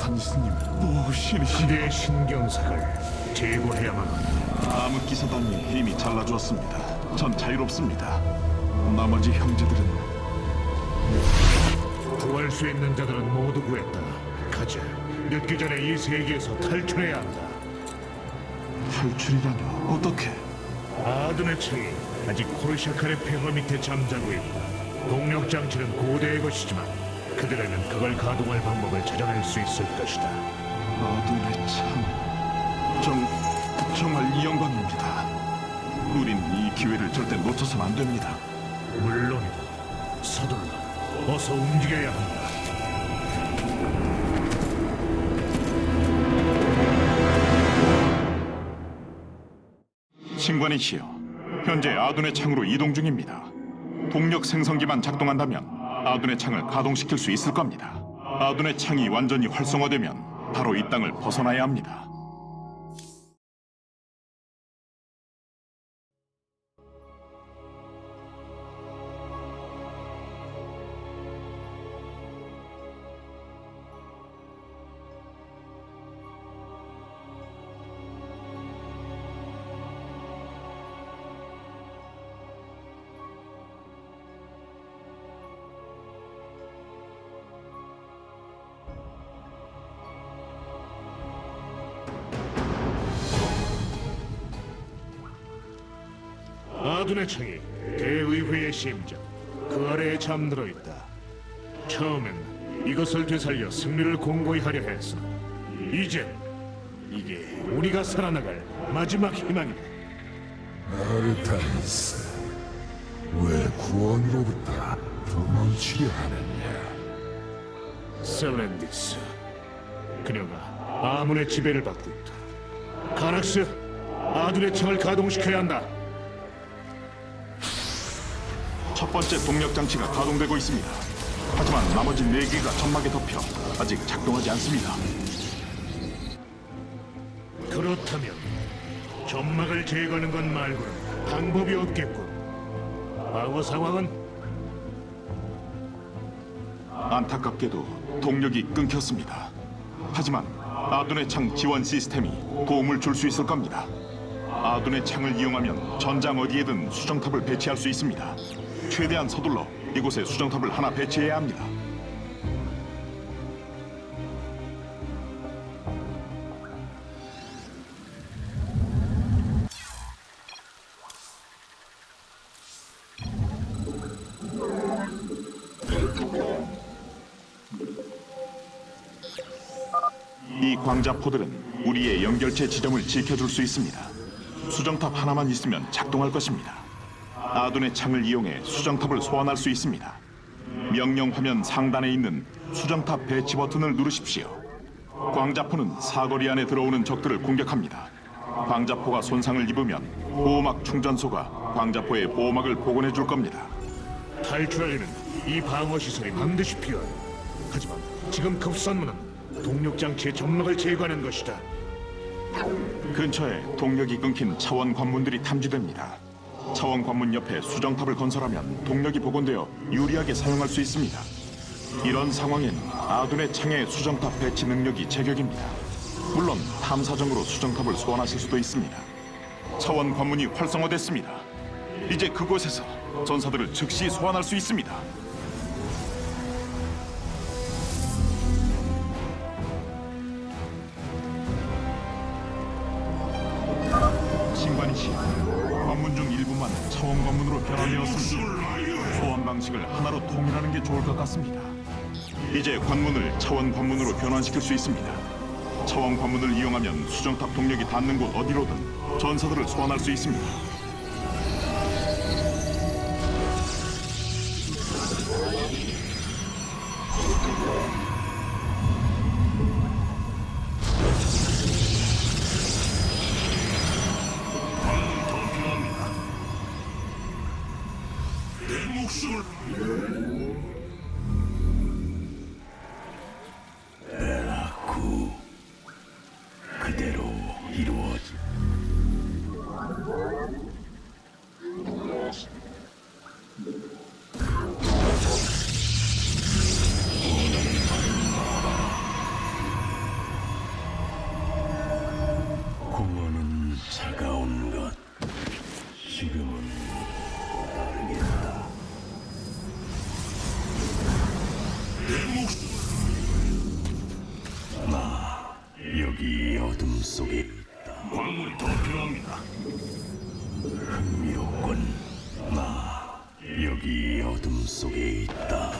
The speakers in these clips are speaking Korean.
바르타니스님, 오 신이시. 그대의 신경색을 제거해야만 한다. 암흑 기사단이 이미 잘라주었습니다. 전 자유롭습니다. 나머지 형제들은 구할 수 있는 자들은 모두 구했다. 가자. 늦기 전에 이 세계에서 탈출해야 한다. 탈출이라뇨? 어떻게? 아둔의 창이 아직 코르샤칼의 폐허 밑에 잠자고 있다. 동력 장치는 고대의 것이지만 그들에는 그걸 가동할 방법을 찾아낼 수 있을 것이다. 아둔의 참. 정 정말 이 영광입니다. 우린 이 기회를 절대 놓쳐서는 안 됩니다. 물론이다. 서둘러. 어서 움직여야 한다. 신관이시여, 현재 아둔의 창으로 이동 중입니다. 동력 생성기만 작동한다면 아둔의 창을 가동시킬 수 있을 겁니다. 아둔의 창이 완전히 활성화되면 바로 이 땅을 벗어나야 합니다. 아둔의 창이 대의회의 심장 그 아래에 잠들어 있다. 처음엔 이것을 되살려 승리를 공고히 하려 했어. 이제 이게 우리가 살아나갈 마지막 희망이다. 아르타니스, 왜 구원으로부터 도망치려 하느냐? 셀렌디스 그녀가 아문의 지배를 받고 있다. 가락스 아둔의 창을 가동시켜야 한다. 첫 번째 동력 장치가 가동되고 있습니다. 하지만 나머지 네 개가 점막에 덮여 아직 작동하지 않습니다. 그렇다면 점막을 제거하는 것 말고는 방법이 없겠군. 과거 상황은 안타깝게도 동력이 끊겼습니다. 하지만 아둔의 창 지원 시스템이 도움을 줄 수 있을 겁니다. 아둔의 창을 이용하면 전장 어디에든 수정탑을 배치할 수 있습니다. 최대한 서둘러 이곳에 수정탑을 하나 배치해야 합니다. 이 광자포들은 우리의 연결체 지점을 지켜줄 수 있습니다. 수정탑 하나만 있으면 작동할 것입니다. 아둔의 창을 이용해 수정탑을 소환할 수 있습니다. 명령 화면 상단에 있는 수정탑 배치 버튼을 누르십시오. 광자포는 사거리 안에 들어오는 적들을 공격합니다. 광자포가 손상을 입으면 보호막 충전소가 광자포의 보호막을 복원해 줄 겁니다. 탈출하려면 이 방어 시설이 반드시 필요하다. 하지만 지금 급선무는 동력 장치의 점막을 제거하는 것이다. 근처에 동력이 끊긴 차원 관문들이 탐지됩니다. 차원 관문 옆에 수정탑을 건설하면 동력이 복원되어 유리하게 사용할 수 있습니다. 이런 상황엔 아둔의 창의 수정탑 배치 능력이 제격입니다. 물론 탐사정으로 수정탑을 소환하실 수도 있습니다. 차원 관문이 활성화됐습니다. 이제 그곳에서 전사들을 즉시 소환할 수 있습니다. 신관이 씨, 관문 중 일부만 차원 관문으로 변화되었습니다. 소환 방식을 하나로 통일하는 게 좋을 것 같습니다. 이제 관문을 차원 관문으로 변환시킬 수 있습니다. 차원 관문을 이용하면 수정탑 동력이 닿는 곳 어디로든 전사들을 소환할 수 있습니다. 그 여기 어둠 속에 있다. 광물이 더 필요합니다. 흥미롭군. 나 여기 어둠 속에 있다.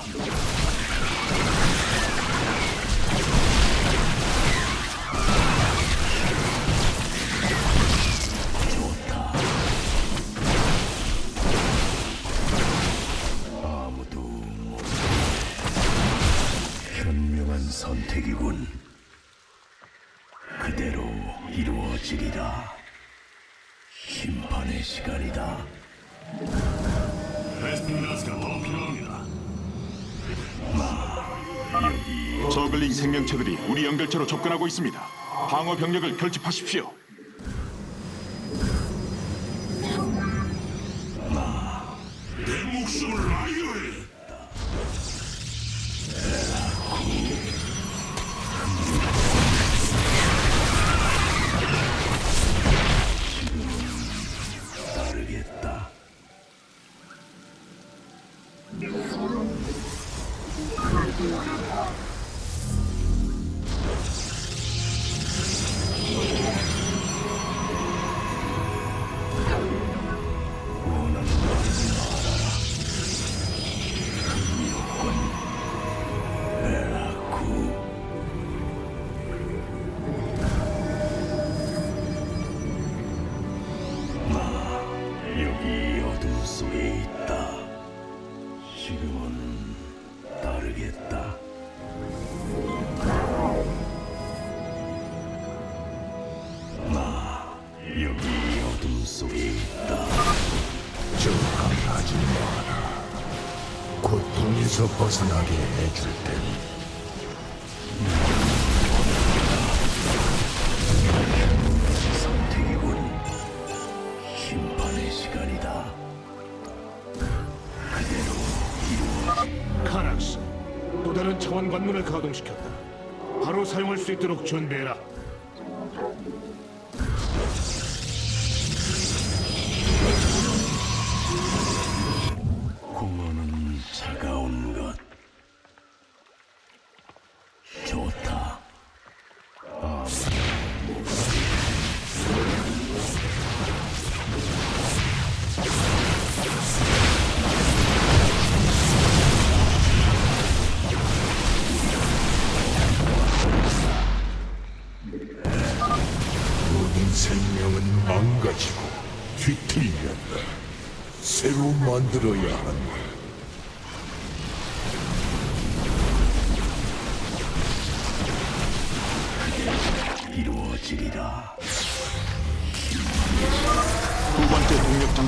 심판의 시간이다. 베스핀 가스가 더 필요합니다. 저글링 생명체들이 우리 연결체로 접근하고 있습니다. 방어 병력을 결집하십시오. 고통에서 벗어나게 해줄 테니 선택이군. 심판의 시간이다. 그대로 이루어지. 카락스, 또 다른 차원 관문을 가동시켰다. 바로 사용할 수 있도록 준비해라.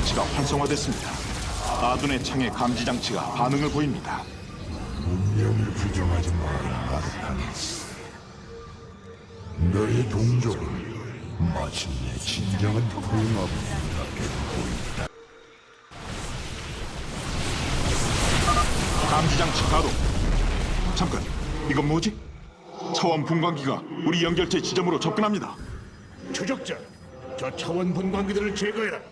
장치가 활성화됐습니다. 아둔의 창의 감지 장치가 반응을 보입니다. 운명을 부정하지 마라, 아르타니스. 너의 동족은 마침내 진정한 통합을 갖게 보인다. 감지 장치 가동. 잠깐, 이건 뭐지? 차원 분광기가 우리 연결체 지점으로 접근합니다. 추적자, 저 차원 분광기들을 제거해라.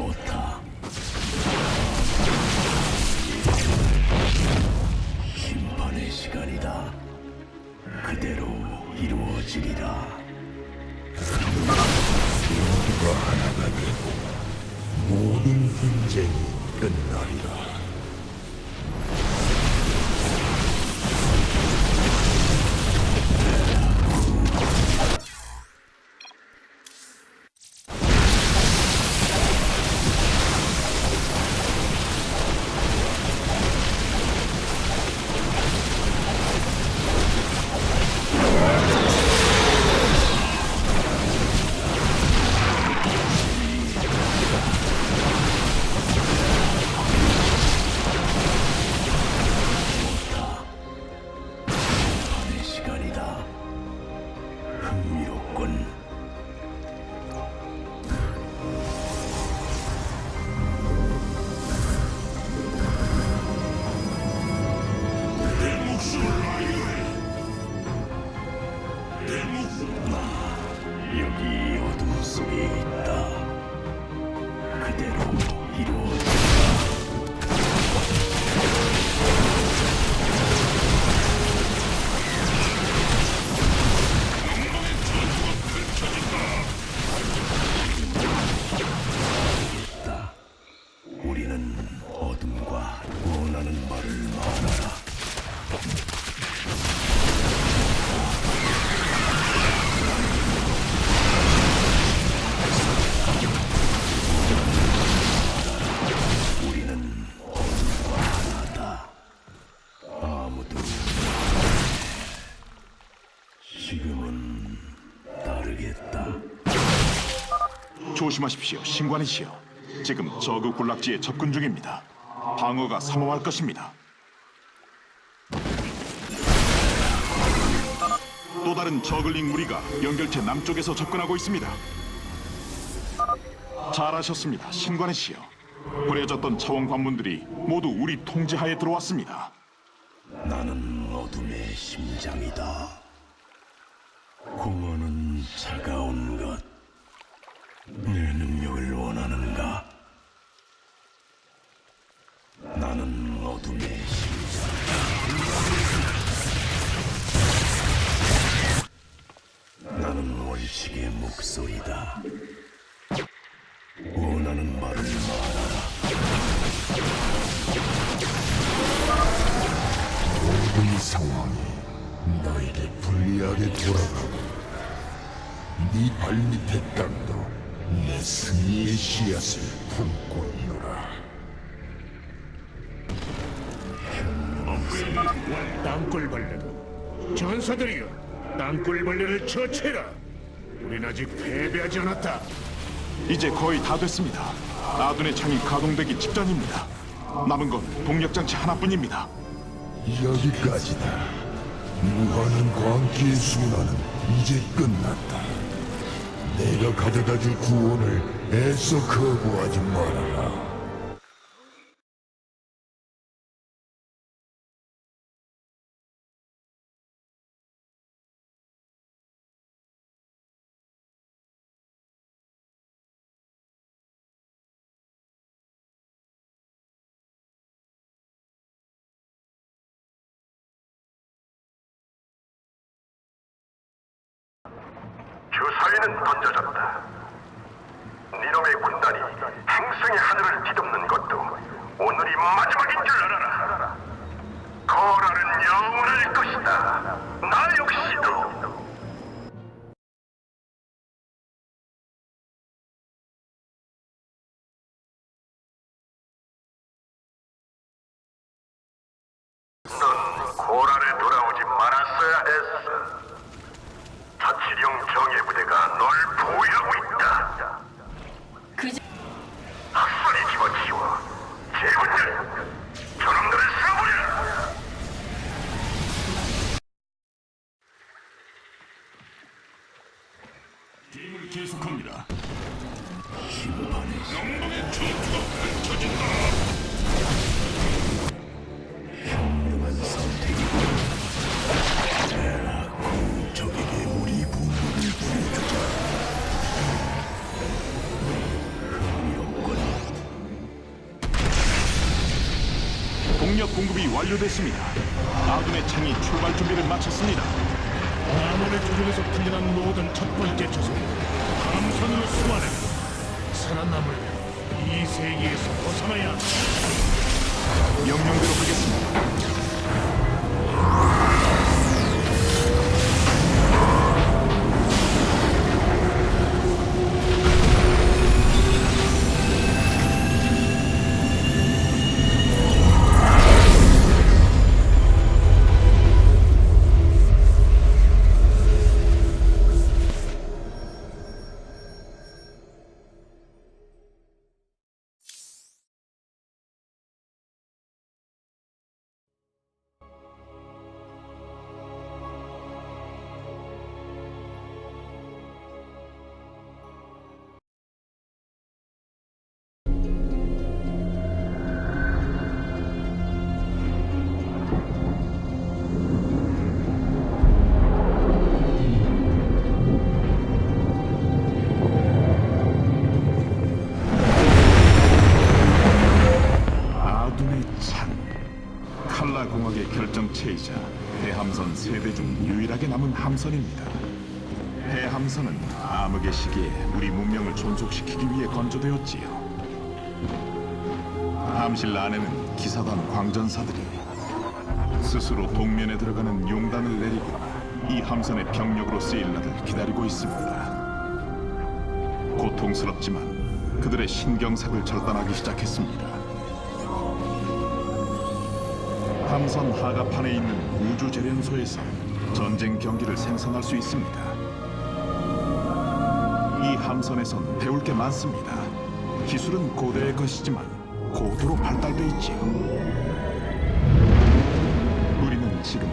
좋 조심하십시오, 신관이시여. 지금 저그 군락지에 접근 중입니다. 방어가 삼엄할 것입니다. 또 다른 저글링 무리가 연결체 남쪽에서 접근하고 있습니다. 잘하셨습니다, 신관이시여. 버려졌던 차원 관문들이 모두 우리 통제하에 들어왔습니다. 나는 어둠의 심장이다. 공허는 차가운 것. 내 능력을 원하는가? 나는 어둠의 심장. 나는 원칙의 목소리다. 원하는 말을 말하라. 모든 상황이 너에게 불리하게 돌아가고 네 발밑의 땅도 내 승리의 씨앗을 품고 있노라 땅굴벌레도 전사들이여 땅굴벌레를 처치해라 우린 아직 패배하지 않았다 이제 거의 다 됐습니다. 아둔의 창이 가동되기 직전입니다. 남은 건 동력장치 하나뿐입니다. 여기까지다 무한한 광기의 순환은 이제 끝났다 내가 가져다줄 구원을 애써 거부하지 말아라 주사위는 던져졌다. 니놈의 군단이 행성의 하늘을 뒤덮는 것도 오늘이 마지막인 줄 알아라. 거랄은 영원할 것이다. 나 역시도. 넌 고랄에 돌아오지 말았어야 했어. 동력 공급이 완료됐습니다. 아둔의 창이 출발 준비를 마쳤습니다. 아몬의 조종에서 풀려난 모든 첫 번째 조선 함선으로 소환해 살아남을 이 세계에서 벗어나야 한다. 명령대로 하겠습니다. 남은 함선입니다. 해함선은 암흑의 시기에 우리 문명을 존속시키기 위해 건조되었지요. 함실 안에는 기사단 광전사들이 스스로 동면에 들어가는 용단을 내리고 이 함선의 병력으로 쓰일 날을 기다리고 있습니다. 고통스럽지만 그들의 신경삭을 절단하기 시작했습니다. 함선 하갑판에 있는 우주 재련소에서 전쟁 경기를 생산할 수 있습니다. 이 함선에선 배울 게 많습니다. 기술은 고대의 것이지만 고도로 발달돼 있지요. 우리는 지금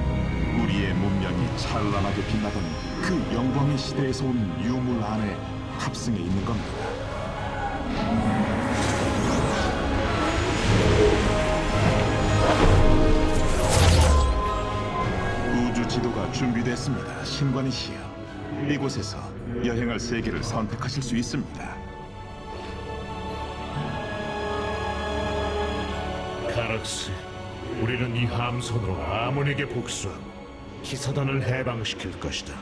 우리의 문명이 찬란하게 빛나던 그 영광의 시대에서 온 유물 안에 탑승해 있는 겁니다. 됐습니다. 신관이시여. 이곳에서 여행할 세계를 선택하실 수 있습니다. 카락스, 우리는 이 함선으로 아몬에게 복수하고 기사단을 해방시킬 것이다.